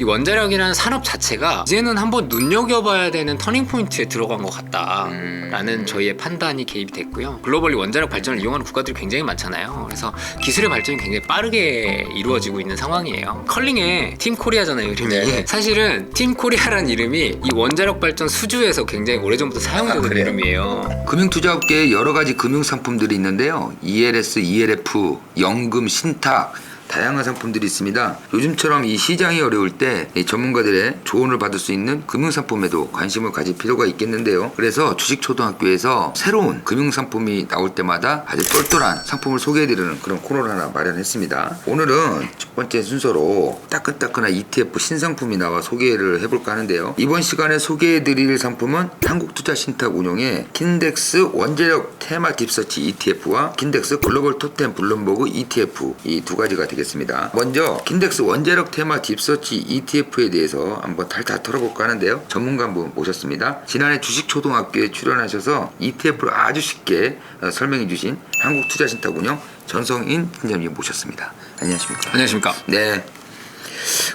이 원자력이라는 산업 자체가 이제는 한번 눈여겨봐야 되는 터닝 포인트에 들어간 것 같다라는 음. 저희의 판단이 개입이 됐고요. 글로벌리 원자력 발전을 이용하는 국가들이 굉장히 많잖아요. 그래서 기술의 발전이 굉장히 빠르게 이루어지고 있는 상황이에요. 컬링의 팀 코리아잖아요 이름이. 네. 사실은 팀 코리아라는 이름이 이 원자력 발전 수주에서 굉장히 오래전부터 사용되던 아? 이름이에요. 금융투자업계에 여러 가지 금융 상품들이 있는데요. ELS, ELF, 연금, 신탁 다양한 상품들이 있습니다. 요즘처럼 이 시장이 어려울 때이 전문가들의 조언을 받을 수 있는 금융 상품에도 관심을 가질 필요가 있겠는데요. 그래서 주식초등학교에서 새로운 금융 상품이 나올 때마다 아주 똘똘한 상품을 소개해드리는 그런 코너를 하나 마련했습니다. 오늘은 첫 번째 순서로 따끈따끈한 ETF 신상품이 나와 소개를 해볼까 하는데요. 이번 시간에 소개해드릴 상품은 한국투자신탁 운용의 킨덱스 원재력 테마 딥서치 ETF와 킨덱스 글로벌 톱10 블룸버그 ETF 이 두 가지가 되겠습니다. 먼저 킨덱스 원재력 테마 딥서치 ETF에 대해서 한번 탈탈 털어볼까 하는데요. 전문가 한분 모셨습니다. 지난해 주식초등학교에 출연하셔서 ETF를 아주 쉽게 어, 설명해 주신 한국투자신탁운용 전성인 팀장님 모셨습니다. 안녕하십니까? 안녕하십니까? 네.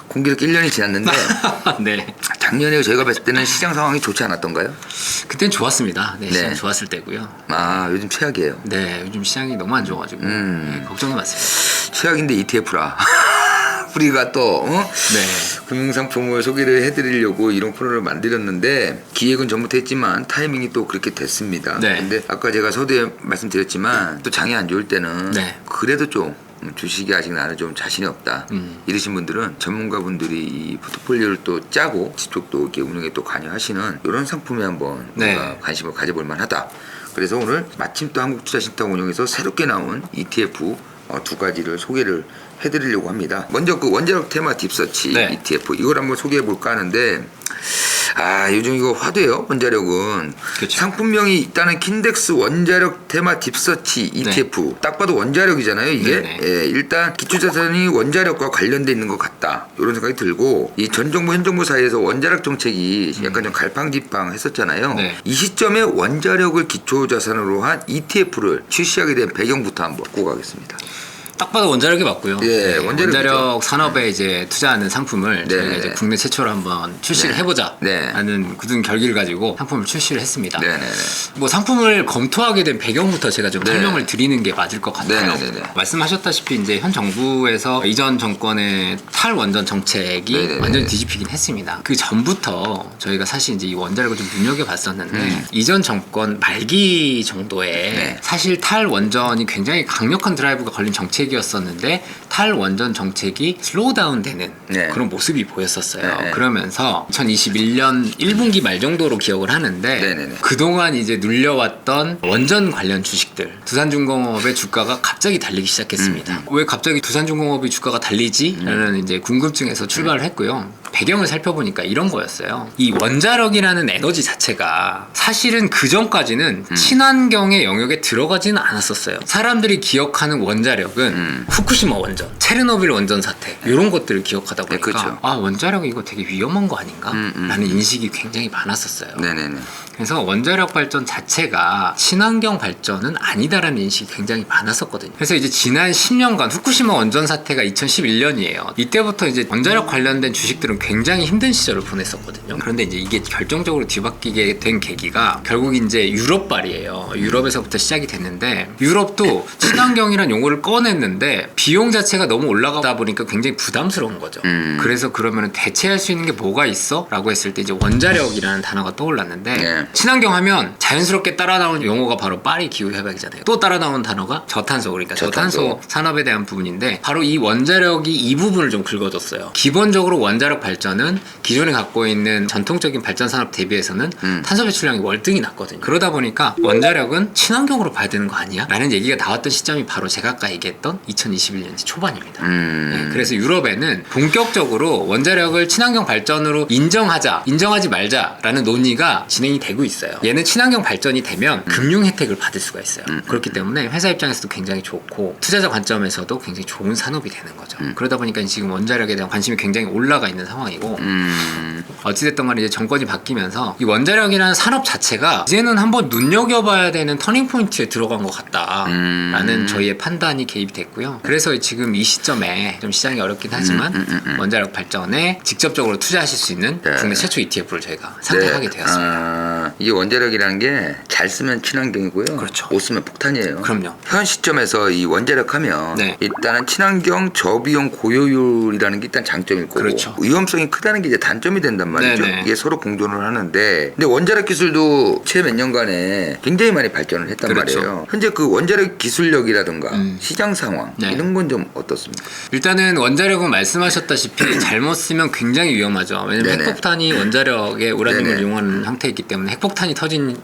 공교롭게 1년이 지났는데 네. 작년에 저희가 봤을 때는 시장 상황이 좋지 않았던가요? 그땐 좋았습니다. 네, 시장 네. 좋았을 때고요. 아 요즘 최악이에요. 네, 요즘 시장이 너무 안 좋아가지고 음. 네, 걱정이 많습니다. 최악인데 ETF라. 우리가 또 어? 네. 금융상품을 소개를 해드리려고 이런 코너를 만들었는데 기획은 전부터 했지만 타이밍이 또 그렇게 됐습니다. 네. 근데 아까 제가 서두에 말씀드렸지만 또 장이 안 좋을 때는 네. 그래도 좀 음, 주식이 아직 나는 좀 자신이 없다. 음. 이러신 분들은 전문가분들이 이 포트폴리오를 또 짜고 직접 또 이렇게 운영에 또 관여하시는 이런 상품에 한번 네. 관심을 가져볼 만하다. 그래서 오늘 마침 또 한국투자신탁운용에서 새롭게 나온 ETF 어, 두 가지를 소개를 해드리려고 합니다. 먼저 그 원자력 테마 딥서치 네. ETF 이걸 한번 소개해 볼까 하는데 아 요즘 이거 화두예요 원자력은. 그쵸. 상품명이 일단은 킨덱스 원자력 테마 딥서치 ETF 딱 봐도 원자력이잖아요 이게. 네네. 예, 일단 기초자산이 원자력과 관련돼 있는 것 같다. 이런 생각이 들고 이 전 정부 현 정부 사이에서 원자력 정책이 약간 좀 갈팡질팡 했었잖아요. 네. 이 시점에 원자력을 기초자산으로 한 ETF를 출시하게 된 배경부터 한번 보고 가겠습니다 딱 봐도 원자력이 맞고요. 예, 원자력이죠. 원자력 산업에 이제 투자하는 상품을 네, 저희가 네, 이제 네. 국내 최초로 한번 출시를 네. 해보자 네. 하는 굳은 결기를 가지고 상품을 출시를 했습니다. 네 네 네 뭐 상품을 검토하게 된 배경부터 제가 좀 네. 설명을 드리는 게 맞을 것 같아요. 네 네 네 네. 말씀하셨다시피 이제 현 정부에서 이전 정권의 탈원전 정책이 네 네 네. 완전히 뒤집히긴 했습니다. 그 전부터 저희가 사실 이제 이 원자력을 좀 눈여겨 봤었는데 음. 이전 정권 말기 정도에 네. 사실 탈원전이 굉장히 강력한 드라이브가 걸린 정책이 었었는데 탈원전 정책이 슬로우 다운 되는 네. 그런 모습이 보였었어요. 네. 그러면서 2021년 1분기 말 정도로 기억을 하는데 네네네. 그동안 이제 눌려왔던 원전 관련 주식들 두산중공업의 주가가 갑자기 달리기 시작했습니다. 음, 왜 갑자기 두산중공업의 주가가 달리지? 라는 이제 궁금증에서 출발을 했고요. 배경을 살펴보니까 이런 거였어요. 이 원자력이라는 에너지 자체가 사실은 그 전까지는 음. 친환경의 영역에 들어가지는 않았었어요. 사람들이 기억하는 원자력은 음. 후쿠시마 원전, 체르노빌 원전 사태 이런 것들을 기억하다 보니까 네, 그렇죠. 아 원자력 이거 되게 위험한 거 아닌가? 음, 음, 라는 인식이 굉장히 많았었어요. 네네네 그래서 원자력 발전 자체가 친환경 발전은 아니다라는 인식이 굉장히 많았었거든요. 그래서 이제 지난 10년간 후쿠시마 원전 사태가 2011년이에요. 이때부터 이제 원자력 관련된 주식들은 굉장히 힘든 시절을 보냈었거든요. 그런데 이제 이게 결정적으로 뒤바뀌게 된 계기가 결국 이제 유럽발이에요. 유럽에서부터 시작이 됐는데 유럽도 친환경이라는 용어를 꺼냈는데 비용 자체가 너무 올라가다 보니까 굉장히 부담스러운 거죠. 음. 그래서 그러면 대체할 수 있는 게 뭐가 있어? 라고 했을 때 이제 원자력이라는 단어가 떠올랐는데 네. 친환경 하면 자연스럽게 따라 나오는 용어가 바로 파리 기후 협약이잖아요. 또 따라 나온 단어가 저탄소 그러니까 저탄소, 저탄소. 산업에 대한 부분인데 바로 이 원자력이 이 부분을 좀 긁어줬어요. 기본적으로 원자력 발 전은 기존에 갖고 있는 전통적인 발전 산업 대비해서는 음. 탄소 배출량이 월등히 낮거든요. 그러다 보니까 원자력은 친환경으로 봐야 되는 거 아니야? 라는 얘기가 나왔던 시점이 바로 제가 아까 얘기했던 2021년 초반입니다. 음. 네, 그래서 유럽에는 본격적으로 원자력을 친환경 발전으로 인정하자, 인정하지 말자라는 논의가 진행이 되고 있어요. 얘는 친환경 발전이 되면 금융 혜택을 받을 수가 있어요. 그렇기 때문에 회사 입장에서도 굉장히 좋고 투자자 관점에서도 굉장히 좋은 산업이 되는 거죠. 그러다 보니까 지금 원자력에 대한 관심이 굉장히 올라가 있는 상황. 상황이고 음. 어찌됐든 간에 이제 정권이 바뀌면서 이 원자력이라는 산업 자체가 이제는 한번 눈여겨봐야 되는 터닝 포인트에 들어간 것 같다라는 음. 저희의 판단이 개입이 됐고요. 그래서 지금 이 시점에 좀 시장이 어렵긴 하지만 음, 음, 음. 원자력 발전에 직접적으로 투자하실 수 있는 네. 국내 최초 ETF를 저희가 선택하게 네. 되었습니다. 아, 이게 원자력이라는 게 잘 쓰면 친환경이고요. 그렇죠. 못 쓰면 폭탄이에요. 그럼요. 현 시점에서 이 원자력 하면 네. 일단은 친환경 저비용 고효율이라는 게 일단 장점일 거고 그렇죠. 위험성이 크다는 게 이제 단점이 된단 말이죠. 네네. 이게 서로 공존을 하는데 근데 원자력 기술도 최 몇 년간에 굉장히 많이 발전을 했단 그렇죠. 말이에요. 현재 그 원자력 기술력이라든가 음. 시장 상황 네. 이런 건 좀 어떻습니까? 일단은 원자력은 말씀하셨다시피 잘못 쓰면 굉장히 위험하죠. 왜냐면 네네. 핵폭탄이 원자력에 우라늄을. 이용하는 형태이기 때문에 핵폭탄이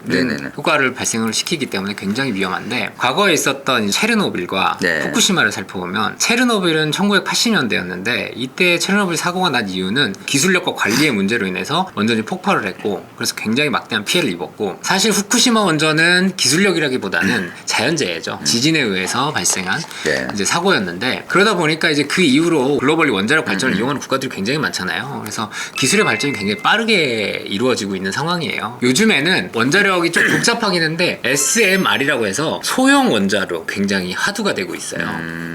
네네네. 효과를 발생을 시키기 때문에 굉장히 위험한데 과거에 있었던 이 체르노빌과 네. 후쿠시마를 살펴보면 체르노빌은 1980년대였는데 이때 체르노빌 사고가 난 이유는 기술력과 관리의 문제로 인해서 원전이 폭발을 했고 그래서 굉장히 막대한 피해를 입었고 사실 후쿠시마 원전은 기술력이라기보다는 자연재해죠. 지진에 의해서 발생한 네. 이제 사고였는데 그러다 보니까 이제 그 이후로 글로벌리 원자력 발전을 이용하는 국가들이 굉장히 많잖아요. 그래서 기술의 발전이 굉장히 빠르게 이루어지고 있는 상황이에요. 요즘 에는 원자력이 좀 복잡하긴 한데 SMR이라고 해서 소형 원자로 굉장히 화두가 되고 있어요.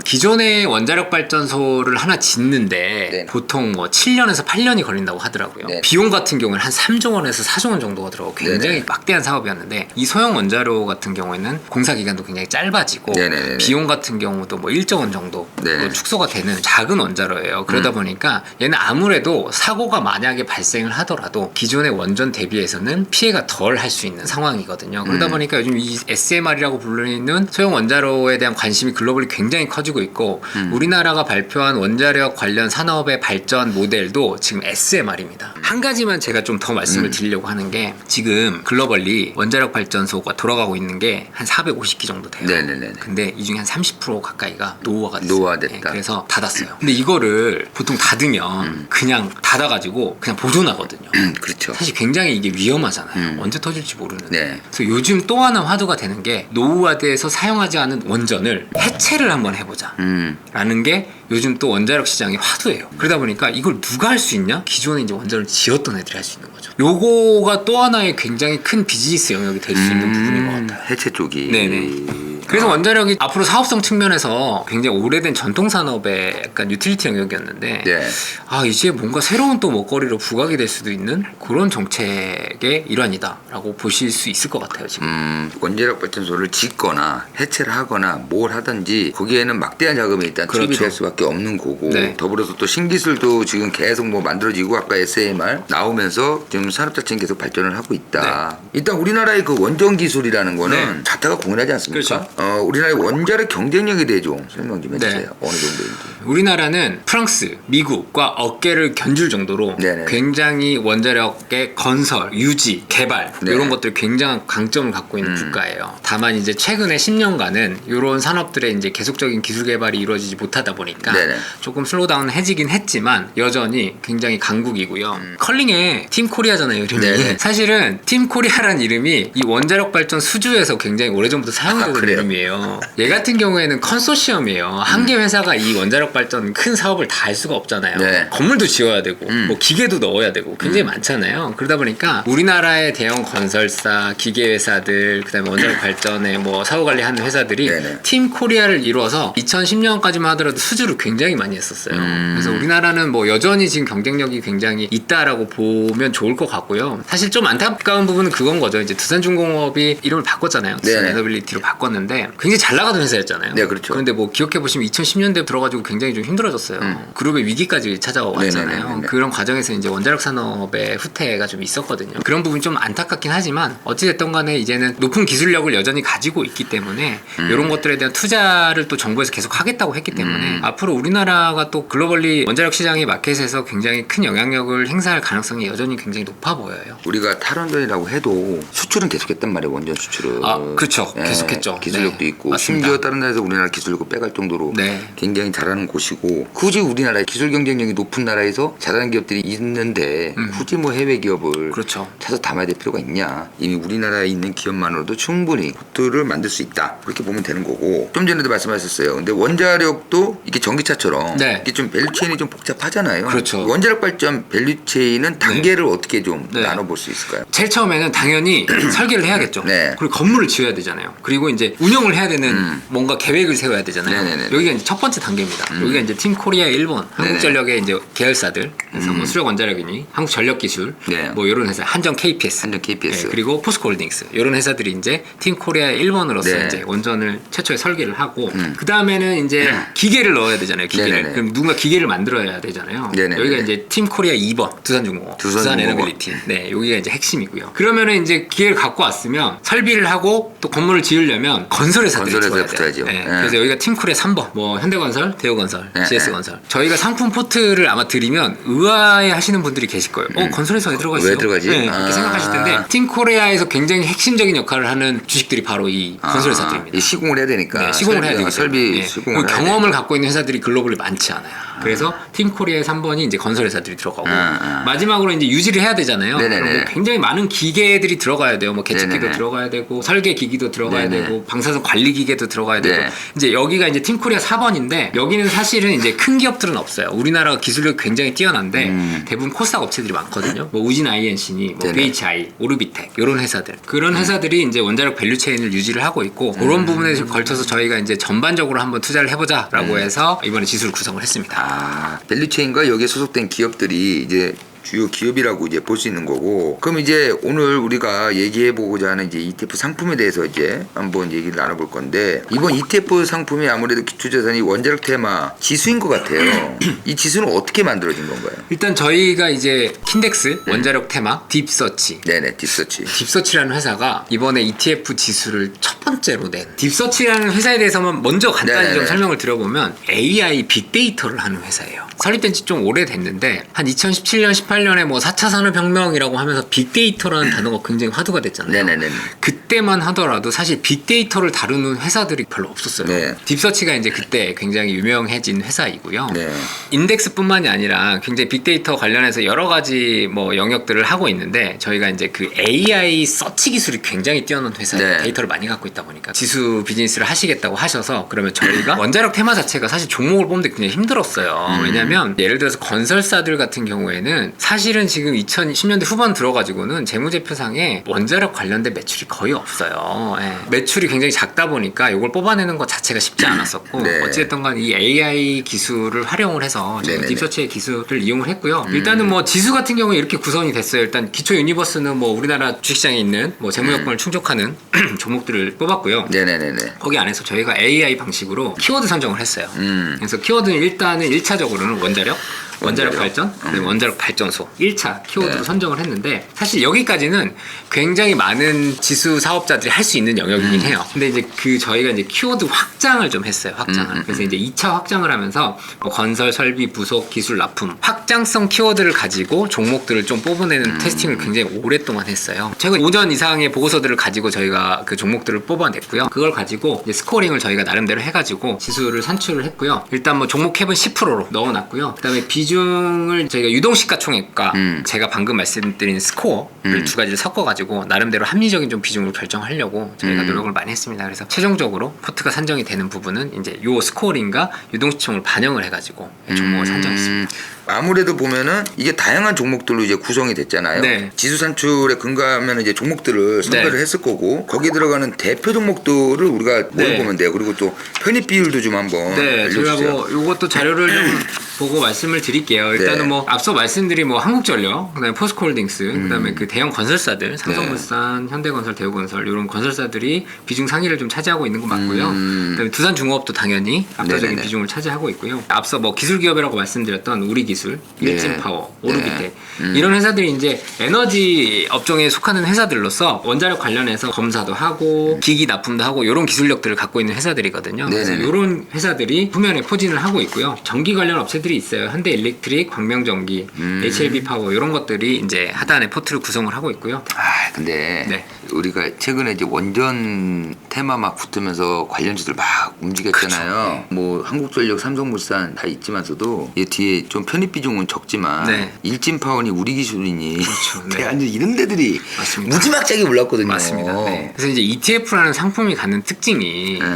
기존의 원자력 발전소를 하나 짓는데 네. 보통 뭐 7년에서 8년이 걸린다고 하더라고요. 네. 비용 같은 경우는 한 3조 원에서 4조 원 정도가 들어가고 굉장히 네네. 막대한 사업이었는데 이 소형 원자로 같은 경우에는 공사 기간도 굉장히 짧아지고 네네네네. 비용 같은 경우도 뭐 1조 원 정도 네. 뭐 축소가 되는 작은 원자로예요. 그러다 음. 보니까 얘는 아무래도 사고가 만약에 발생을 하더라도 기존의 원전 대비해서는 피해가 덜 할 수 있는 상황이거든요. 그러다 음. 보니까 요즘 이 SMR이라고 불리는 소형 원자로에 대한 관심이 글로벌리 굉장히 커지고 있고 음. 우리나라가 발표한 원자력 관련 산업의 발전 모델도 지금 SMR입니다. 한 가지만 제가 좀 더 말씀을 음. 드리려고 하는 게 지금 글로벌리 원자력 발전소가 돌아가고 있는 게 한 450기 정도 돼요. 네네네. 근데 이 중에 한 30% 가까이가 노후화가 됐어요. 네, 그래서 닫았어요. 근데 이거를 보통 닫으면 그냥 닫아가지고 그냥 보존하거든요. 음, 그렇죠. 사실 굉장히 이게 위험하잖아요. 음. 언제 터질지 모르는데. 네. 그래서 요즘 또 하나 화두가 되는 게 노후화돼서 사용하지 않은 원전을 해체를 한번 해보자. 음. 라는 게 요즘 또 원자력 시장의 화두예요. 그러다 보니까 이걸 누가 할 수 있냐? 기존에 이제 원전을 지었던 애들이 할 수 있는 거죠. 요거가 또 하나의 굉장히 큰 비즈니스 영역이 될 수 있는 부분인 것 같아요. 해체 쪽이. 네네. 그래서 아, 원자력이 앞으로 사업성 측면에서 굉장히 오래된 전통 산업의 약간 유틸리티 영역이었는데 네. 아 이제 뭔가 새로운 또 먹거리로 부각이 될 수도 있는 그런 정책의 일환이다라고 보실 수 있을 것 같아요 지금. 음, 원자력 발전소를 짓거나 해체를 하거나 뭘 하든지 거기에는 막대한 자금이 일단 투입이 그렇죠. 될 수밖에 없는 거고 네. 더불어서 또 신기술도 지금 계속 뭐 만들어지고 아까 SMR 나오면서 지금 산업 자체는 계속 발전을 하고 있다. 일단 우리나라의 그 원전 기술이라는 거는 네. 자타가 공연하지 않습니까? 그렇죠. 어, 우리나라의 원자력 경쟁력에 대해 좀 설명 좀 해주세요. 네. 어느 정도인지. 우리나라는 프랑스, 미국과 어깨를 견줄 정도로 네네. 굉장히 원자력의 건설, 유지, 개발 네. 이런 것들 굉장한 강점을 갖고 있는 음. 국가예요. 다만 이제 최근에 10년간은 이런 산업들의 이제 계속적인 기술 개발이 이루어지지 못하다 보니까 네네. 조금 슬로우다운 해지긴 했지만 여전히 굉장히 강국이고요. 컬링의 팀 코리아잖아요 이름이. 음. 네네. 사실은 팀 코리아라는 이름이 이 원자력 발전 수주에서 굉장히 오래전부터 사용되던 아, 그 이름이에요. 얘 같은 경우에는 컨소시엄이에요. 한 개 회사가 이 원자력 발전 큰 사업을 다 할 수가 없잖아요. 네. 건물도 지어야 되고 음. 뭐 기계도 넣어야 되고 굉장히 많잖아요. 그러다 보니까 우리나라의 대형 건설사, 기계 회사들, 그다음에 원자력 발전에 뭐 사후 관리하는 회사들이 네네. 팀 코리아를 이루어서 2010년까지만 하더라도 수주를 굉장히 많이 했었어요. 음. 그래서 우리나라는 뭐 여전히 지금 경쟁력이 굉장히 있다라고 보면 좋을 것 같고요. 사실 좀 안타까운 부분은 그건 거죠. 이제 두산중공업이 이름을 바꿨잖아요. 두산 네네. 에너빌리티로 바꿨는 데 굉장히 잘 나가던 회사였잖아요. 네, 그렇죠. 그런데 뭐 기억해 보시면 2010년대 들어가지고 굉장히 좀 힘들어졌어요. 그룹의 위기까지 찾아왔잖아요. 네네네네. 그런 과정에서 이제 원자력 산업의 후퇴가 좀 있었거든요. 그런 부분이 좀 안타깝긴 하지만 어찌됐든 간에 이제는 높은 기술력을 여전히 가지고 있기 때문에 음. 이런 것들에 대한 투자를 또 정부에서 계속 하겠다고 했기 때문에 앞으로 우리나라가 또 글로벌리 원자력 시장의 마켓에서 굉장히 큰 영향력을 행사할 가능성이 여전히 굉장히 높아 보여요. 우리가 탈원전이라고 해도 수출은 계속했단 말이에요 원전 수출은 아, 그렇죠. 예, 계속했죠. 기술 기술력도 있고 맞습니다. 심지어 다른 나라에서 우리나라 기술력을 빼갈 정도로 네. 굉장히 잘하는 곳이고 굳이 우리나라 기술 경쟁력이 높은 나라에서 잘하는 기업들이 있는데 굳이 뭐 해외 기업을 음. 그렇죠. 찾아 담아야 될 필요가 있냐 이미 우리나라에 있는 기업만으로도 충분히 포트를 만들 수 있다 그렇게 보면 되는 거고 좀 전에도 말씀하셨어요 근데 원자력도 이게 전기차처럼 네. 이게 좀 밸류체인이 좀 복잡하잖아요 그렇죠. 원자력 발전 밸류체인은 단계를 어떻게 좀 네. 나눠볼 수 있을까요? 제일 처음에는 당연히 설계를 해야겠죠. 네. 그리고 건물을 지어야 되잖아요. 그리고 이제 운 영을 해야 되는 뭔가 계획을 세워야 되잖아요. 음. 네네네. 음. 여기가 이제 첫 번째 단계입니다. 여기가 이제 팀 코리아 일본, 한국전력의 이제 계열사들, 그래서 뭐 수력 원자력이니 한국전력기술, 음. 네. 뭐 이런 회사, 한정 KPS, 한정 KPS. 네, 그리고 포스코홀딩스 이런 회사들이 이제 팀 코리아 일본으로서 네. 음. 이제 원전을 최초에 설계를 하고 그 다음에는 이제 기계를 넣어야 되잖아요. 기계를 네네네. 그럼 누군가 기계를 만들어야 되잖아요. 네네네. 여기가 이제 팀 코리아 2번 두산중공업, 두산중공업. 에너빌리티. 네, 여기가 이제 핵심이고요. 그러면은 이제 기계를 갖고 왔으면 설비를 하고 또 건물을 지으려면 건설회사들이 건설회사에. 붙어야죠. 네, 네. 그래서 여기가 팀쿨의 3번, 뭐 현대건설, 대우건설, 네, GS건설. 저희가 상품 포트를 아마 드리면 의아해 하시는 분들이 계실 거예요. 어, 건설회사 왜 들어가 있어요? 왜 들어가지? 네, 아. 생각하실 텐데 팀코리아에서 굉장히 핵심적인 역할을 하는 주식들이 바로 이 아, 건설회사들입니다. 이 시공을 해야 되니까 네, 시공을 해야 되기 설비 때문에. 네. 시공을 경험을 갖고 있는 회사들이 글로벌리 많지 않아요. 그래서 팀코리아의 3번이 이제 건설회사들이 들어가고 아, 아. 마지막으로 이제 유지를 해야 되잖아요. 네네네. 그럼 굉장히 많은 기계들이 들어가야 돼요. 뭐 네네네. 들어가야 되고 설계 기기도 들어가야 네네. 되고 방사 선 관리 기계도 들어가야 되고 네. 이제 여기가 이제 팀코리아 4번인데 여기는 사실은 이제 큰 기업들은 없어요. 우리나라가 기술력이 굉장히 뛰어난데 대부분 코스닥 업체들이 많거든요. 뭐 우진 INC니 뭐 음. 네네. BHI, 오르비텍 이런 회사들 그런 회사들이 이제 원자력 밸류 체인을 유지를 하고 있고 그런 부분에 걸쳐서 저희가 이제 전반적으로 한번 투자를 해보자라고 해서 이번에 지수를 구성을 했습니다. 아, 밸류체인과 여기에 소속된 기업들이 이제 주요 기업이라고 이제 볼 수 있는 거고 그럼 이제 오늘 우리가 얘기해 보고자 하는 이제 ETF 상품에 대해서 이제 한번 얘기를 나눠볼 건데 이번 ETF 상품이 아무래도 기초자산이 원자력 테마 지수인 것 같아요. 이 지수는 어떻게 만들어진 건가요? 일단 저희가 이제 킨덱스 원자력 테마 딥서치 네네 딥서치. 딥서치라는 회사가 이번에 ETF 지수를 첫 번째로 낸 딥서치라는 회사에 대해서만 먼저 간단히 네네네. 좀 설명을 드려보면 AI 빅데이터를 하는 회사예요. 설립된 지 좀 오래됐는데 한 2017년 18 년에 뭐 4차 산업혁명이라고 하면서 빅데이터라는 단어가 굉장히 화두가 됐잖아요. 네네네. 그때만 하더라도 사실 빅데이터를 다루는 회사들이 별로 없었어요. 네. 딥서치가 이제 그때 굉장히 유명해진 회사이고요. 네. 인덱스뿐만이 아니라 굉장히 빅데이터 관련해서 여러 가지 뭐 영역들을 하고 있는데 저희가 이제 그 AI 서치 기술이 굉장히 뛰어난 회사예요. 네. 데이터를 많이 갖고 있다 보니까 지수 비즈니스를 하시겠다고 하셔서 그러면 저희가 원자력 테마 자체가 사실 종목을 뽑는데 굉장히 힘들었어요. 음. 왜냐면 예를 들어서 건설사들 같은 경우에는 사실은 지금 2010년대 후반 들어가지고는 재무제표상에 원자력 관련된 매출이 거의 없어요. 예. 매출이 굉장히 작다 보니까 이걸 뽑아내는 것 자체가 쉽지 않았었고 네. 어찌됐든 간 이 AI 기술을 활용을 해서 네네네. 딥서치의 기술을 이용을 했고요. 일단은 뭐 지수 같은 경우에 이렇게 구성이 됐어요. 일단 기초 유니버스는 뭐 우리나라 주식시장에 있는 뭐 재무 여건을 충족하는 종목들을 뽑았고요. 네네네네. 거기 안에서 저희가 AI 방식으로 키워드 선정을 했어요. 음. 그래서 키워드는 일단은 1차적으로는 원자력, 원자력 원자력. 발전, 그다음에 원자력 발전소 1차 키워드로 네. 선정을 했는데 사실 여기까지는 굉장히 많은 지수 사업자들이 할 수 있는 영역이긴 해요. 근데 이제 그 저희가 이제 키워드 확장을 좀 했어요. 확장을. 음, 음, 그래서 이제 2차 확장을 하면서 뭐 건설, 설비, 부속, 기술, 납품 확장성 키워드를 가지고 종목들을 좀 뽑아내는 테스팅을 굉장히 오랫동안 했어요. 최근 5년 이상의 보고서들을 가지고 저희가 그 종목들을 뽑아냈고요. 그걸 가지고 이제 스코어링을 저희가 나름대로 해가지고 지수를 산출을 했고요. 일단 뭐 종목 캡은 10%로 넣어놨고요. 그다음에 비중 을 저희가 유동시가총액과 음. 제가 방금 말씀드린 스코어를 두 가지를 섞어가지고 나름대로 합리적인 좀 비중을 결정하려고 저희가 음. 노력을 많이 했습니다. 그래서 최종적으로 포트가 산정이 되는 부분은 이제 요 스코어링과 유동시총을 반영을 해가지고 종목을 산정했습니다. 음, 아무래도 보면은 이게 다양한 종목들로 이제 구성이 됐잖아요. 네. 지수 산출에 근거하면 이제 종목들을 선별을 네. 했을 거고 거기 들어가는 대표 종목들을 우리가 뭘 네. 보면 돼요. 그리고 또 편입 비율도 좀 한번 네, 제가 알려주세요. 뭐 요것도 자료를 좀 보고 말씀을 드릴게요. 일단은 네. 뭐 앞서 말씀드린 뭐 한국전력, 그다음에 포스코홀딩스, 음. 그다음에 그 대형 네. 건설사들, 삼성물산, 현대건설, 대우건설 이런 건설사들이 비중 상위를 좀 차지하고 있는 거 맞고요. 음. 그다음에 두산중공업도 당연히 압도적인 네네네. 비중을 차지하고 있고요. 앞서 뭐 기술 기업이라고 말씀드렸던 우리 기술, 네. 일진 파워, 오르비텍 네. 음. 이런 회사들이 이제 에너지 업종에 속하는 회사들로서 원자력 관련해서 검사도 하고 기기 납품도 하고 이런 기술력들을 갖고 있는 회사들이거든요. 그래서 네네네. 이런 회사들이 후면에 포진을 하고 있고요. 전기 관련 업체들이 있어요. 현대 일렉트릭, 광명전기, 음. HLB 파워 이런 것들이 이제 하단에 포트를 구성을 하고 있고요. 아 근데 네. 우리가 최근에 이제 원전 테마 막 붙으면서 관련주들 막 움직였잖아요. 뭐 한국전력, 삼성물산 다 있지만서도 이 뒤에 좀 편입 비중은 적지만 네. 일진 파원이 우리 기술이니 그렇죠. 네. 대한주 이런 데들이 맞습니다. 무지막지하게 올랐거든요. 맞습니다. 네. 그래서 이제 ETF라는 상품이 갖는 특징이 네.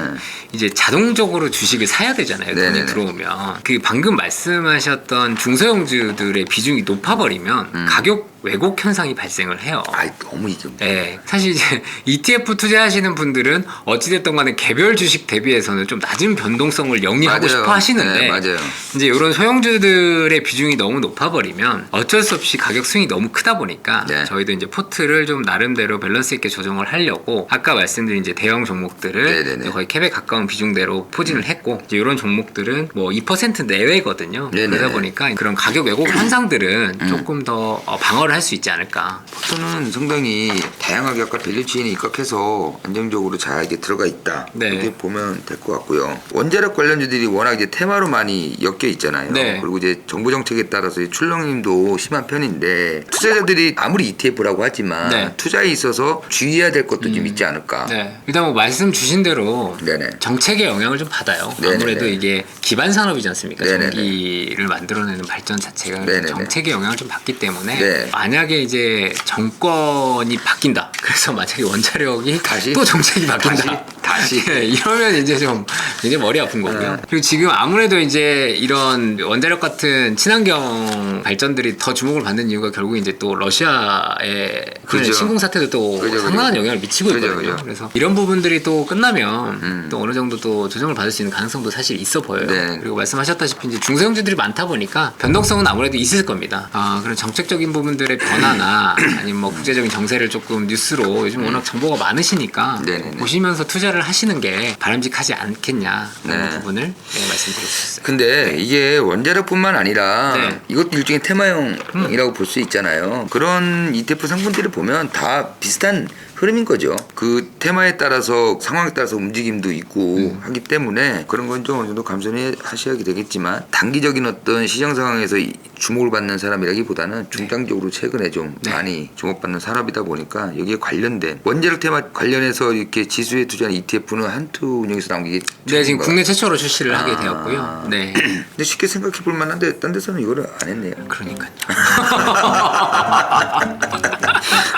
이제 자동적으로 주식을 사야 되잖아요. 돈이 네네네. 들어오면. 그 방금 말씀하셨던 중소형주들의 비중이 높아버리면 음. 가격 왜곡 현상이 발생을 해요. 아이 너무 이게 네, 사실 이제 ETF 투자하시는 분들은 어찌됐든 간에 개별 주식 대비해서는 좀 낮은 변동성을 영위하고 맞아요. 싶어 하시는데 네, 맞아요. 이제 이런 소형주들의 비중이 너무 높아버리면 어쩔 수 없이 가격 스윙이 너무 크다 보니까 네. 저희도 이제 포트를 좀 나름대로 밸런스 있게 조정을 하려고 아까 말씀드린 이제 대형 종목들을 네네네. 이제 거의 캡에 가까운 비중대로 포진을 했고 이제 이런 종목들은 뭐 2% 내외거든요. 네네네. 그러다 보니까 그런 가격 왜곡 현상들은 조금 더 어, 방어를 할 수 있지 않을까. 포트는 상당히 다양하게 아까 밸류체인에 입각해서 안정적으로 잘 이게 들어가 있다. 네. 이렇게 보면 될 것 같고요. 원자력 관련주들이 워낙 이제 테마로 많이 엮여 있잖아요. 네. 그리고 이제 정부 정책에 따라서 이 출렁임도 심한 편인데 투자자들이 아무리 ETF라고 하지만 네. 투자에 있어서 주의해야 될 것도 좀 있지 않을까. 네. 일단 뭐 말씀 주신 대로 네네. 정책의 영향을 좀 받아요. 네네네. 아무래도 이게 기반 산업이지 않습니까? 네네네. 전기를 만들어내는 발전 자체가 네네네. 정책의 영향을 좀 받기 때문에 네. 만약에 이제 정권이 바뀐다. 그래서 만약에 원자력이 다시? 또 정책이 바뀐다. 다시? 다시? 네, 이러면 이제 좀 굉장히 머리 아픈 거고요. 네. 그리고 지금 아무래도 이제 이런 원자력 같은 친환경 발전들이 더 주목을 받는 이유가 결국 이제 또 러시아의 그런 그죠. 침공 사태도 또 그죠, 그죠. 상당한 영향을 미치고 그죠, 있거든요. 그죠. 그래서 이런 부분들이 또 끝나면 음. 또 어느 정도 또 조정을 받을 수 있는 가능성도 사실 있어 보여요. 네. 그리고 말씀하셨다시피 이제 중소형주들이 많다 보니까 변동성은 아무래도 있을 겁니다. 아, 그런 정책적인 부분들의 변화나 아니면 뭐 국제적인 정세를 조금 뉴스로 요즘 워낙 정보가 많으시니까 음. 네네네. 보시면서 투자를 하시는 게 바람직하지 않겠냐 그런 네. 부분을 네, 있어요. 근데 이게 원자력뿐만 아니라 네. 이것도 일종의 테마형이라고 볼 수 있잖아요. 그런 ETF 상품들을 보면 다 비슷한 흐름인 거죠. 그 테마에 따라서 상황에 따라서 움직임도 있고 음. 하기 때문에 그런 건 좀 어느 정도 감수해 하셔야 되겠지만 단기적인 어떤 시장 상황에서 이 주목을 받는 사람이라기보다는 중장기적으로 최근에 좀 네. 많이 주목받는 산업이다 보니까 여기에 관련된 원자력 테마 관련해서 이렇게 지수에 투자한 ETF는 한투 운영에서 나온 게 네, 지금 국내 최초로 출시를 하게 아. 되었고요. 네. 근데 쉽게 생각해 볼 만한데 딴 데서는 이거를 안 했네요. 그러니까요.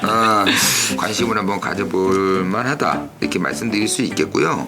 아, 관심을 한번 가져볼 만하다 이렇게 말씀드릴 수 있겠고요.